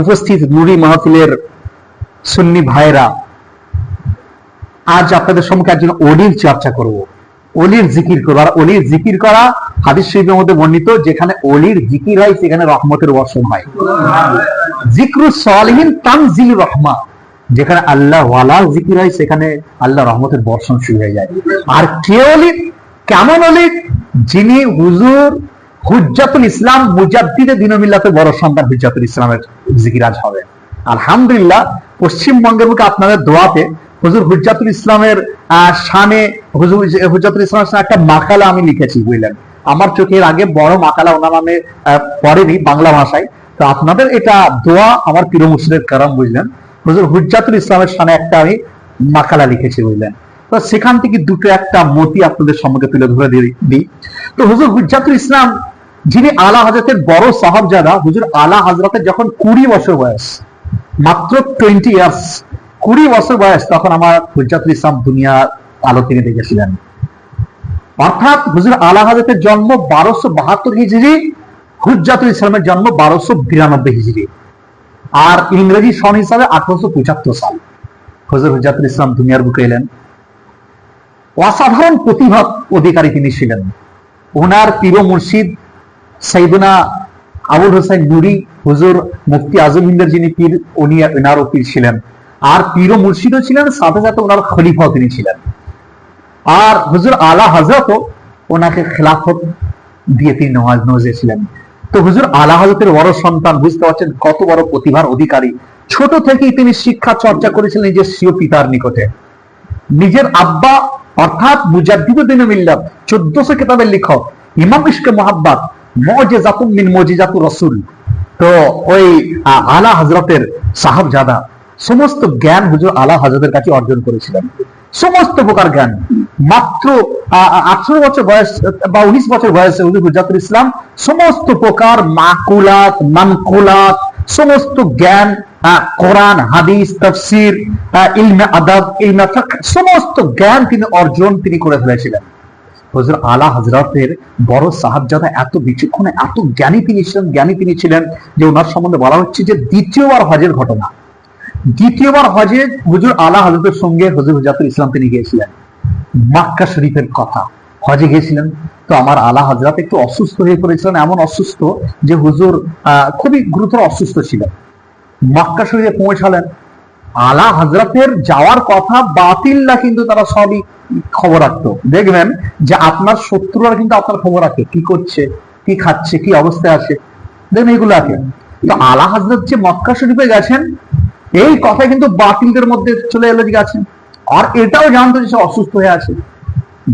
উপস্থিত নুরি মাহফিলের সুন্নি ভাইরা, আজ আপনাদের সম্মুখে একজন অলির চর্চা করব। অলির জিকির করব। আর অলির জিকির করা হাদিস শরীফের মধ্যে বর্ণিত, যেখানে অলির জিকির হয়, সেখানে রহমতের বর্ষণ হয়। জিক্রু সালহীন তানজিল রহমান। যেখানে আল্লাহ ওয়ালা জিকির হয়, সেখানে আল্লাহ রহমতের বর্ষণ শুরু হয়ে যায়। আর কে অলি কেমন অলি যিনি হুজুর হুজ্জাতুল ইসলাম মুজাদ্দিদে দিনমিল্লাতে বড় সন্তান হুজ্জাতুল ইসলামের জিকির আজ হবে। আলহামদুলিল্লাহ, পশ্চিমবঙ্গের মুখে আপনাদের দোয়াতে হুজুর হুজ্জাতুল ইসলামের শানে হুজুর, হুজ্জাতুল ইসলামের শানে একটা মাকালা আমি লিখেছি, বুঝলেন? আমার চোখের আগে বড় মাকালা ওনার নামে পড়েনি বাংলা ভাষায়। তো আপনাদের এটা দোয়া আমার প্রিয় মুর্শিদের কারাম বুঝলেন? হুজুর হুজ্জাতুল ইসলামের সামনে একটা আমি মাকালা লিখেছি বুঝলেন। তো সেখান থেকে দুটো একটা মতি আপনাদের সম্মুখে তুলে ধরে দিই। তো হুজুর হুজ্জাতুল ইসলাম, যিনি আলা হজরতের বড় সাহাবজাদা, হুজুর আলা হজরতের যখন কুড়ি বছর বয়স, মাত্র টোয়েন্টি ইয়ার্স কুড়ি বছর বয়স তখন আমার হুজ্জাতুল ইসলাম দুনিয়া আলো তিনি দেখেছিলেন। অর্থাৎ হুজুর আলা হজরতের জন্ম বারোশো বাহাত্তর হিজড়ি, হুজ্জাতুল ইসলামের জন্ম বারোশো বিরানব্বই হিজড়ি। আর ইংরেজি সন হিসাবে আঠারোশো পঁচাত্তর সাল। হজর হুজাতুল ইসলাম দুনিয়ার বুকে এলেন। অসাধারণ প্রতিভা অধিকারী তিনি ছিলেন। ওনার প্রিয় মুর্শিদ সাইদুনা আবুল হোসেন নুরি, হুজুর মুফতি আজম হিন্দের যিনি পীর, উনি ওনারও পীর ছিলেন। আর পীর মুর্শিদও ছিলেন, সাথে সাথে ওনার খলিফাও তিনি ছিলেন। আর হুজুর আলা হজরতও ওনাকে খেলাফত দিয়ে তিনি নওয়াজ নজেছিলেন তো হুজুর, আলা হজরতের বড় সন্তান বুঝতে পারছেন কত বড় প্রতিভার অধিকারী। ছোট থেকেই তিনি শিক্ষা চর্চা করেছিলেন নিজের সিও পিতার নিকটে। নিজের আব্বা, অর্থাৎ মুজাদ্দিদুদ্দিন মিল্লাত, চোদ্দশো কিতাবের লেখক, ইমাম ইসকে মোহাব্বাত মজে জাতুম মিন মজিজাতু রসুল। তো ওই আলা হজরতের সাহাবজাদা সমস্ত জ্ঞান হুজুর আলা হজরতের কাছে অর্জন করেছিলেন। সমস্ত প্রকার জ্ঞান। মাত্র আঠারো বছর বয়স, বা উনিশ বছর বয়সে হুজুর হুজাতুল ইসলাম সমস্ত প্রকার মাকুলাত, মানকুলাত, সমস্ত জ্ঞান কোরআন, হাদিস, তফসির ইলমে আদাব, ইলমে সমস্ত জ্ঞান তিনি অর্জন তিনি করে ফেলেছিলেন। হুজুর আলা হজরতের বড় সাহাবজাদা এত বিচক্ষণ, এত জ্ঞানী তিনি ছিলেন, জ্ঞানী তিনি ছিলেন যে ওনার সম্বন্ধে বলা হচ্ছে যে দ্বিতীয়বার হজের ঘটনা। দ্বিতীয়বার হজে হুজুর আলা হজরতের সঙ্গে হুজুর হুজাতুল ইসলাম তিনি গিয়েছিলেন। মাক্কা শরীফের কথা। হজে গিয়েছিলেন। তো আমার আলা হজরত একটু অসুস্থ হয়ে পড়েছিলেন, এমন অসুস্থ যে হুজুর খুবই গুরুতর অসুস্থ ছিলেন। মক্কা শরীফে পৌঁছালেন। আলা হজরতের যাওয়ার কথা বাতিল না কিন্তু তারা সবই খবর রাখতো। দেখবেন যে আপনার শত্রুরা কিন্তু আপনার খবর রাখে। কি করছে, কি খাচ্ছে, কি অবস্থায় আছে। দেখবেন এগুলো রাখে। তো আলা হজরত যে মক্কা শরীফে গেছেন এই কথা কিন্তু বাতিলদের মধ্যে চলে এলো গেছেন আর এটাও জানতো যে সে অসুস্থ হয়ে আছে।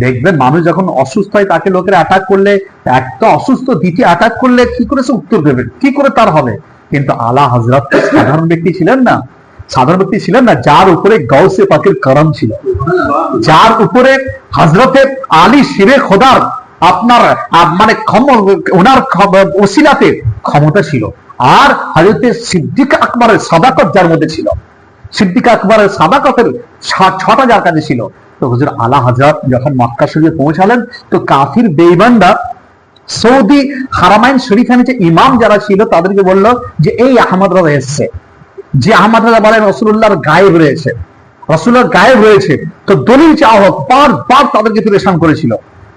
দেখবেন মানুষ যখন অসুস্থ হয়, তাকে লোকেরা অ্যাটাক করলে, একটা অসুস্থ দ্বিতীয় অ্যাটাক করলে কি করে সে উত্তর দেবে? কি করে তার হবে? কিন্তু আলা হজরত সাধারণ ব্যক্তি ছিলেন না। সাধারণ ব্যক্তি ছিলেন না, যার উপরে গৌসে পাকের করম ছিল। যার উপরে হজরতের আলী শিরে খোদার আপনার মানে ওনার ওসিলাতে ক্ষমতা ছিল। আর হজরতে সিদ্দিক আকবরের সাদাকত যার মধ্যে ছিল। সিদ্দিক আকবরের সাদাকতের ছটা যার কাছে ছিল। তো হুজুর আলা হজরত যখন মক্কা শরীফে পৌঁছালেন, তো কাফির বেইমানরা সৌদি হারামাইন শরীফানে যে ইমাম যারা ছিল, তাদেরকে বলল যে, এই আহমদ রাজা এসছে যে আহমদ রাজা বলেন রসুল্লাহর গায়েব রয়েছে। রসুল্লাহর গায়েব রয়েছে। তো দলিল চাওয়া হোক বার বার তাদেরকে পরেশান করেছিল।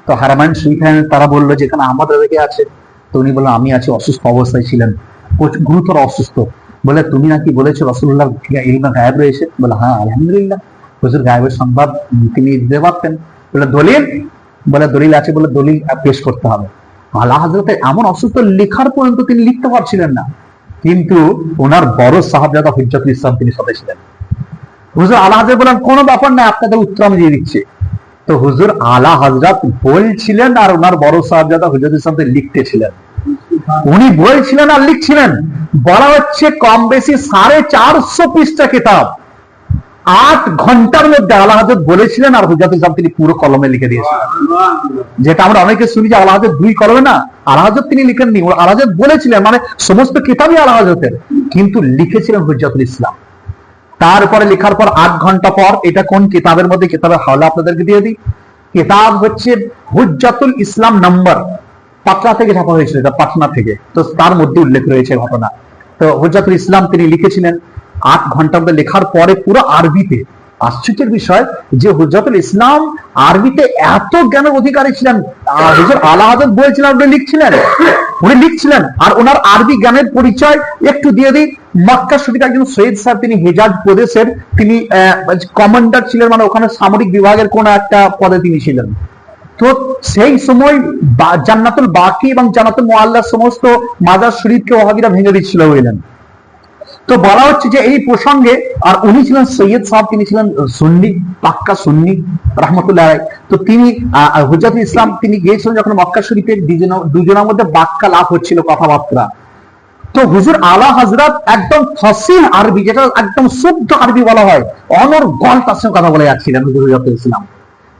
তো হারামাইন শরীফানে তারা বলল, যেখানে আহমদ রাজা কে আছে। তো উনি বলল আমি আছি, অসুস্থ অবস্থায় ছিলেন। গুরুতর অসুস্থ। বলে, তুমি নাকি বলেছ রসুল্লাহ ইলমা গায়েব রয়েছে? বলে হ্যাঁ আলহামদুলিল্লাহ। হুজুর গায়েবের সংবাদ তিনি দিতে পারতেন। বলে, দলিল? বলে, দলিল আছে বলে দলিল পেশ করতে হবে। আল্লাহ হাজরতে এমন অসুস্থ লেখার পর্যন্ত তিনি লিখতে পারছিলেন না। কিন্তু ওনার বড় সাহাবজাদা হুজ্জাতুল ইসলাম তিনি সাথে ছিলেন। হুজুর আলা হাজরত বলেন, কোনো ব্যাপার না আপনাদের উত্তর আমি দিয়ে দিচ্ছি। তো হুজুর আলা হজরত বলছিলেন আর ওনার বড় সাহাবজাদা হুজ্জাতুল ইসলাম লিখতেছিলেন উনি বলছিলেন আর লিখছিলেন, বলা হচ্ছে কম বেশি সাড়ে চারশো পৃষ্ঠা কিতাব। আট ঘণ্টার মধ্যে আল্লাহ হাজর বলেছিলেন আর হুজাতুল ইসলাম তিনি পুরো কলমে লিখে দিয়েছিলেন যেটা আমরা অনেকে শুনি যে আল্লাহ হাজর দুই কলমে না, আল্লাহ হাজর তিনি লিখেননি, আল্লাহ হাজর বলেছিলেন মানে সমস্ত কিতাবই আল্লাহ হাজরতের কিন্তু লিখেছিলেন হুজাতুল ইসলাম। তারপরে লেখার পর আট ঘণ্টা পর এটা কোন কিতাবের মধ্যে, কিতাবের হাওলা আপনাদেরকে দিয়ে দিই। কিতাব হচ্ছে হুজ্জাতুল ইসলাম নম্বর। পাটনা থেকে ছাপা হয়েছিল পাটনা থেকে। তো তার মধ্যে উল্লেখ রয়েছে ঘটনা। তো হুজ্জাতুল ইসলাম তিনি লিখেছিলেন, আট ঘণ্টা মধ্যে লেখার পরে পুরো আরবিতে। আশ্চর্যের বিষয় যে হুজ্জাতুল ইসলাম আরবিতে এত জ্ঞানের অধিকারী ছিলেন হুজুর আলা হাজত বলছিলেন, উনি লিখছিলেন। উনি লিখছিলেন, আর ওনার আরবি জ্ঞানের পরিচয় একটু দিয়ে দিই। মক্কা শরীফ একজন সৈয়দ স্যার তিনি হেজাজ প্রদেশের, তিনি কমান্ডার ছিলেন মানে ওখানে সামরিক বিভাগের কোন একটা পদে তিনি ছিলেন। তো সেই সময় জান্নাতুল বাকি এবং জান্নাতুল মোয়াল্লার সমস্ত মাজার শরীফকে ওহাবিরা ভেঙে দিচ্ছিল বললেন তো বলা হচ্ছে যে এই প্রসঙ্গে আর উনি ছিলেন সৈয়দ সাহেব, তিনি ছিলেন সুন্নি, পাক্কা সুন্নি, রহমতুল্লাহ আলাই। তো তিনি হুজাতুল ইসলাম তিনি গিয়েছিলেন যখন মক্কা শরীফের দুজনের মধ্যে বাক্কা লাভ হচ্ছিল কথাবার্তা। তো হুজুর আলা হজরত একদম ফসিল আরবি, যেটা একদম শুদ্ধ আরবি বলা হয়, অনর্গল তার সঙ্গে কথা বলে যাচ্ছিলেন হুজুর হুজাতুল ইসলাম।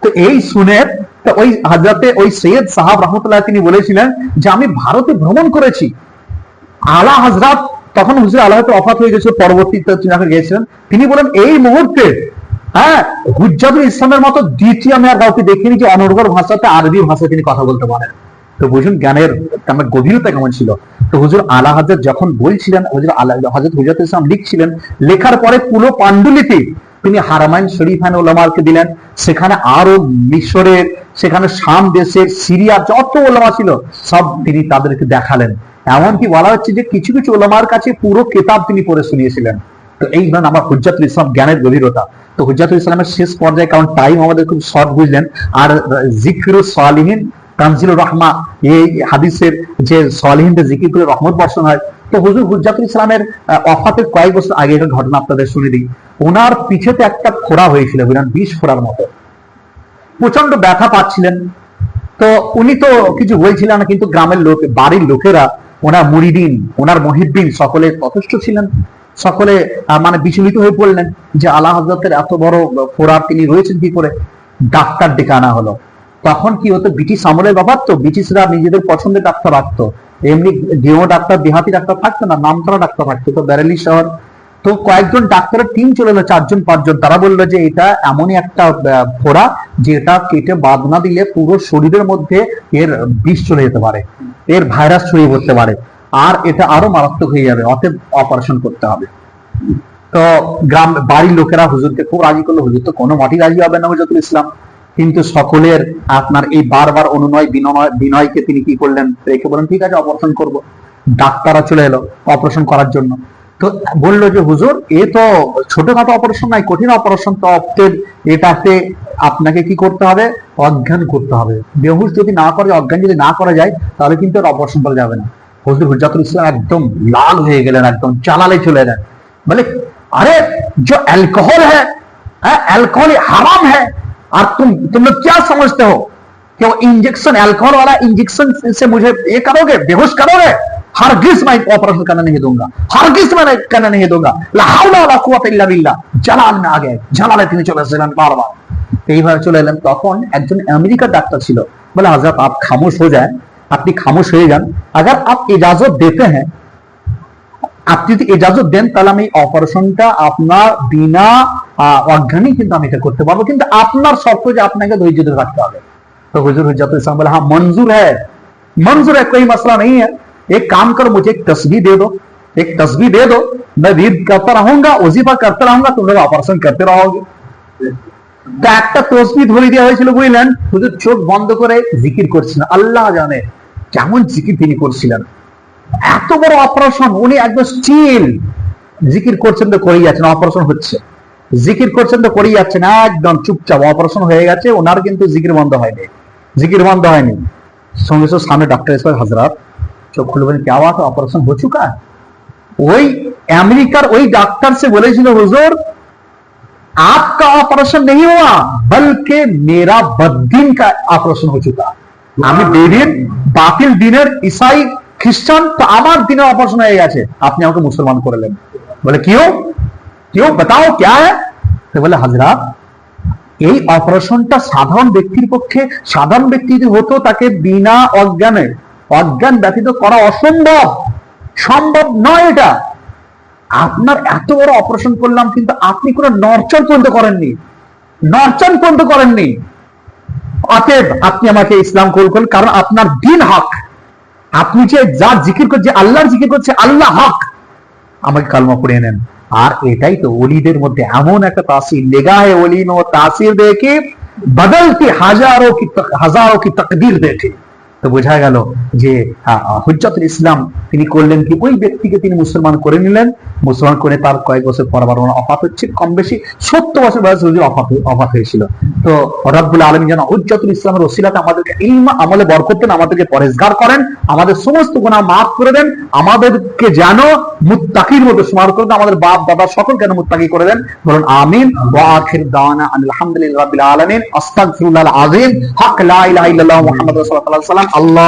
তো এই শুনে তো ওই হাজরাতে ওই সৈয়দ সাহাব রহমতুল্লাহ তিনি বলেছিলেন যে, আমি ভারতে ভ্রমণ করেছি। আলা হজরত তখন হুজুর আল্লাহ অফাত হয়ে গেছিল, পরবর্তীতে তিনি যখন গিয়েছিলেন। তিনি বলেন, এই মুহূর্তে হ্যাঁ হুজ্জাতুল ইসলামের মতো দ্বিতীয় আমি আর কাউকে দেখিনি যে অনর্গল ভাষাতে আরবি ভাষায় তিনি কথা বলতে পারেন। তো বুঝুন, জ্ঞানের আমার গভীরতা কেমন ছিল। তো হুজুর আলা হাজর যখন বলছিলেন, হুজুর আলা হজরত হুজরত ইসলাম লিখছিলেন, লেখার পরে পুরো পাণ্ডুলিপি তিনি হারামাইন শরীফ শরীফান ওলামাকে দিলেন। সেখানে আরও মিশরের সেখানে শাম দেশের সিরিয়া যত ওলামা ছিল, সব তিনি তাদেরকে দেখালেন। এমনকি বলা হচ্ছে যে কিছু কিছু ওলামার কাছে পুরো কেতাব তিনি পড়ে শুনিয়েছিলেন। তো এই ধরেন আমার হুজ্জাতুল ইসলাম জ্ঞানের গভীরতা। তো হুজ্জাতুল ইসলামের শেষ পর্যায়ে, কারণ টাইম আমাদের খুব শর্ট বুঝলেন, আর জিকিরুস সালিহিন, তানজিলুর রহমা, এই হাদিসের যে সালিহিনদের জিকির করে রহমত বর্ষণ হয়, তো হুজুর হুজ্জাতুল ইসলামের অফাতের কয়েক বছর আগে একটা ঘটনা আপনাদের শুনে দিই। ওনার পিছেতে একটা ফোড়া হয়েছিল বিষ ফোড়ার মতো। প্রচণ্ড ব্যথা পাচ্ছিলেন। তো উনি তো কিছু বলছিলেন না, কিন্তু গ্রামের লোক, বাড়ির লোকেরা ওনার মুরিদিন ওনার মহিদ্দিন সকলে যথেষ্ট ছিলেন। সকলে মানে বিচলিত হয়ে পড়লেন যে আলা হজরতের এত বড় ফোরার তিনি রয়েছেন কি করে? ডাক্তার ডেকে আনা হলো। তখন কি হতো, ব্রিটিশ আমলের ব্যাপার তো, ব্রিটিশরা নিজেদের পছন্দের ডাক্তার রাখতো। এমনি গেও ডাক্তার, দেহাতি ডাক্তার থাকতো না, নামকরা ডাক্তার থাকতো। তো ব্যারেলি শহর তো কয়েকজন ডাক্তারের টিম চলে এলো, চারজন, পাঁচজন। তারা বলল যে এটা এমনই একটা ফোড়া যেটা কেটে বাদ না দিলে পুরো শরীরের মধ্যে এর বিষ চলে যেতে পারে, এর ভাইরাস ছড়িয়ে পড়তে পারে, আর এটা আরও মারাত্মক হয়ে যাবে, অতএব অপারেশন করতে হবে। তো গ্রাম, বাড়ির লোকেরা হুজুরকে খুব রাজি করল, হুজুর, তো কোনো মাটি রাজি হবে না হুজুরুল ইসলাম। কিন্তু সকলের আপনার এই বারবার অনুনয়, বিনয়, বিনয়কে তিনি কি করলেন? রেখে বলেন ঠিক আছে অপারেশন করব। ডাক্তাররা চলে এলো অপারেশন করার জন্য। তো বললো যে হুজুর এ তো ছোটখাটো অপারেশন নাই কঠিন অপারেশন তো অপ্টের এটাতে আপনাকে কি করতে হবে অজ্ঞান করতে হবে বেহুশ যদি না করে অজ্ঞান যদি না করা যায় তাহলে কিন্তু আর অপারেশন করা যাবে না হুজুর হুজাতুল ইসলাম একদম লাল হয়ে গেলেন একদম চালালে চলে এলেন বলে अरे जो अल्कोहल है अल्कोहल हराम है और तुम तुम लोग क्या समझते हो कि वो इंजेक्शन अल्कोहल वाला इंजेक्शन से मुझे ये करोगे बेहोश करोगे हरगिज मैं ऑपरेशन करने नहीं दूंगा हरगिज मैं नहीं- करने नहीं दूंगा ला हाउला ওয়ালা কুওয়াতা ইল্লা বিল্লাহ জালাল মে আগে জালালে তিনি চলে এসেছিলেন বারবার এইভাবে চলে এলেন তখন একজন আমেরিকার ডাক্তার ছিল বলে हजरत आप खामोश हो जाए আপনি খামোশ হয়ে যান अगर आप इजाजत देते हैं আপনি যদি ইজাজত দেন তাহলে আমি এই অপারেশনটা আপনার বিনা আহ, অজ্ঞানী কিন্তু আমি এটা করতে পারবো কিন্তু আপনার শর্ত যে আপনাকে ধৈর্য ধরে রাখতে হবে तो हुजूर हुज्जत इस्लाम बोला हाँ मंजूर है मंजूर है कोई मसला नहीं है एक काम करो मुझे एक तस्वीर दे दो एक तस्वीर दे दो मैं रीड करता रहूंगा वजीफा करता रहूंगा तुम लोग ऑपरेशन करते रहोगे তা একটা তসবি ধরে দেওয়া হয়েছিল বুঝলেন হুজুর চোখ বন্ধ করে জিকির করছিলেন আল্লাহ জানে কেমন জিকির তিনি করছিলেন এত বড় অপারেশন উনি একদম স্টিল জিকির করছেন তো করেই যাচ্ছেন অপারেশন হচ্ছে জিকির করছেন তো করেই যাচ্ছেন একদম চুপচাপ অপারেশন হয়ে গেছে ওনার কিন্তু জিকির বন্ধ হয়নি জিকির বন্ধ হয়নি সঙ্গে সঙ্গে সামনে ডক্টর ইসলাম হাজরাত চোখ খুলে বলেন क्या बात है ऑपरेशन हो चुका है ওই আমেরিকার ওই ডাক্তার সে বলেছিল হুজুর आपका ऑपरेशन नहीं हुआ बल्कि मेरा बद्दीन का ऑपरेशन हो चुका আমি বেদিন বাতিল দিনের ইসাই খ্রিস্টান তো আমার দিনের অপারেশন হয়ে গেছে আপনি আমাকে মুসলমান করলেন বলে কিও কিও बताओ क्या है তো বলে হাজরাত এই অপারেশনটা সাধারণ ব্যক্তির পক্ষে সাধারণ ব্যক্তি যদি হতো তাকে বিনা অজ্ঞানে অজ্ঞান ব্যতীত করা অসম্ভব। সম্ভব নয় এটা। আপনার এত বড় অপারেশন করলাম কিন্তু আপনি কোনো নরচন পর্যন্ত করেননি। নরচন পর্যন্ত করেননি। অতএব আপনি আমাকে ইসলাম কবুল করুন, কারণ আপনার দিন হক। আপনি যে যা জিকির করছে আল্লাহর জিকির করছে, আল্লাহ হক। আমাকে কালমা পড়িয়ে নেন। আর এটাই তো অলিদের মধ্যে এমন একটা তাসির। লেগাহে অলি ও তাসির দেখে বদলতে হাজারো কি হাজারো কি তকদির দেখে। তো বোঝা গেল যে হুজ্জাতুল ইসলাম তিনি করলেন কি? ওই ব্যক্তিকে তিনি মুসলমান করে নিলেন। মুসলমান করে তার কয়েক বছর পর আবার অফাত হচ্ছে। কম বেশি সত্তর বছর বয়স অফাত অফাত হয়েছিল। তো রব্বুল আলম যেন হুজ্জাতুল ইসলামের ওসিলাতে আমাদেরকে ইলমা, আমলে বরকত দেন, আমাদেরকে পরেজগার করেন, আমাদের সমস্ত গুনাহ মাফ করে দেন, আমাদেরকে যেন মুত্তাকির মতো সুমার করে আমাদের বাপ, দাদা সকল যেন মুত্তাকি করে দেন? বলুন, আমিন। ওয়া আখির দাওয়ানা আলহামদুলিল্লাহি রাব্বিল আলামিন। আস্তাগফিরুল্লাহ আযীম হক লা ইলাহা ইল্লাল্লাহ মুহাম্মাদুর রাসূলুল্লাহ সাল্লাল্লাহু আলাইহি আল্লাহ